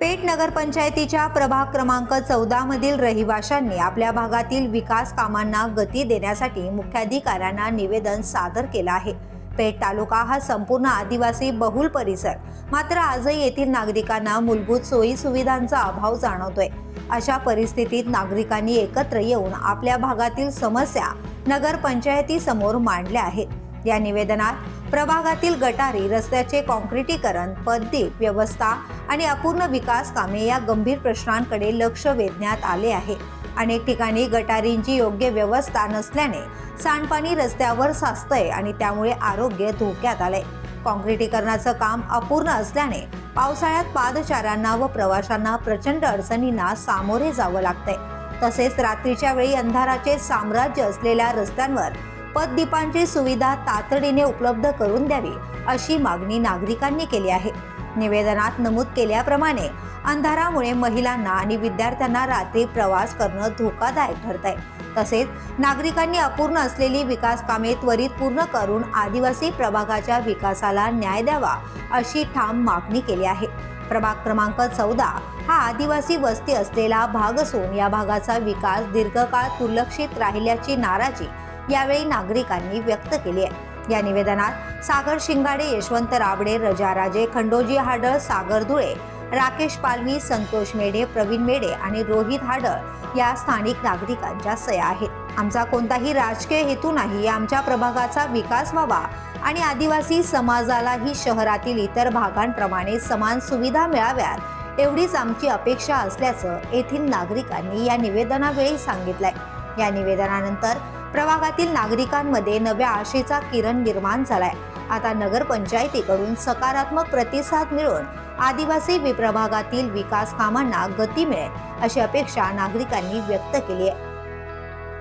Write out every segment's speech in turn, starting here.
पेठ नगरपंचायतीच्या प्रभाग क्रमांक चौदा मधील रहिवाशांनी आपल्या भागातील विकास कामांना गती देण्यासाठी मुख्याधिकाऱ्यांना निवेदन सादर केलं आहे. पेठ तालुका हा संपूर्ण आदिवासी बहुल परिसर. मात्र आजही येथील नागरिकांना मूलभूत सोयी सुविधांचा अभाव जाणवतोय. अशा परिस्थितीत नागरिकांनी एकत्र येऊन आपल्या भागातील समस्या नगरपंचायतीसमोर मांडल्या आहेत. या निवेदनात प्रभागातील गटारी रस्त्याचे कॉन्क्रिटीकरण पददीप व्यवस्था आणि अपूर्ण विकास कामे या गंभीर प्रश्नांकडे लक्ष वेधण्यात आले आहे. अनेक ठिकाणी गटारींची योग्य व्यवस्था नसल्याने सांडपाणी रस्त्यावर साचतंय आणि त्यामुळे आरोग्य धोक्यात आलंय. कॉन्क्रिटीकरणाचं काम अपूर्ण असल्याने पावसाळ्यात पादचाऱ्यांना व प्रवाशांना प्रचंड अडचणींना सामोरे जावं लागतंय. तसेच रात्रीच्या वेळी अंधाराचे साम्राज्य असलेल्या रस्त्यांवर पददीपांची सुविधा तातडीने उपलब्ध करून द्यावी अशी मागणी नागरिकांनी केली आहे. निवेदनात नमूद केल्याप्रमाणे अंधारामुळे महिलांना आणि विद्यार्थ्यांना रात्री प्रवास करणं धोकादायक ठरत आहे तसेच नागरिकांनी अपूर्ण असलेली विकास कामे त्वरित पूर्ण करून आदिवासी प्रभागाच्या विकासाला न्याय द्यावा अशी ठाम मागणी केली आहे. प्रभाग क्रमांक चौदा हा आदिवासी वस्ती असलेला भाग असून या भागाचा विकास दीर्घकाळ दुर्लक्षित राहिल्याची नाराजी यावेळी नागरिकांनी व्यक्त केली आहे. या निवेदनात सागर शिंगाडे यशवंत राबडे रजा राजे खंडोजी हाडळ सागर धुळे राकेश पालवी संतोष मेढे प्रवीण मेढे आणि रोहित हाडळ या स्थानिक नागरिकांच्या सया आहेत. आमचा कोणताही राजकीय हेतू नाही. आमच्या प्रभागाचा विकास व्हावा आणि आदिवासी समाजालाही शहरातील इतर भागांप्रमाणे समान सुविधा मिळाव्यात एवढीच आमची अपेक्षा असल्याचं येथील नागरिकांनी या निवेदनावेळी सांगितलंय. या निवेदनानंतर प्रभागातील नागरिकांमध्ये नव्या आशेचा किरण निर्माण झालाय. आता नगरपंचायतीकडून सकारात्मक प्रतिसाद मिळून आदिवासी विप्रभागातील विकास कामांना गती मिळेल अशी अपेक्षा नागरिकांनी व्यक्त केली आहे.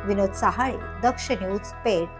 विनोद सहाळे दक्ष न्यूज पेठ.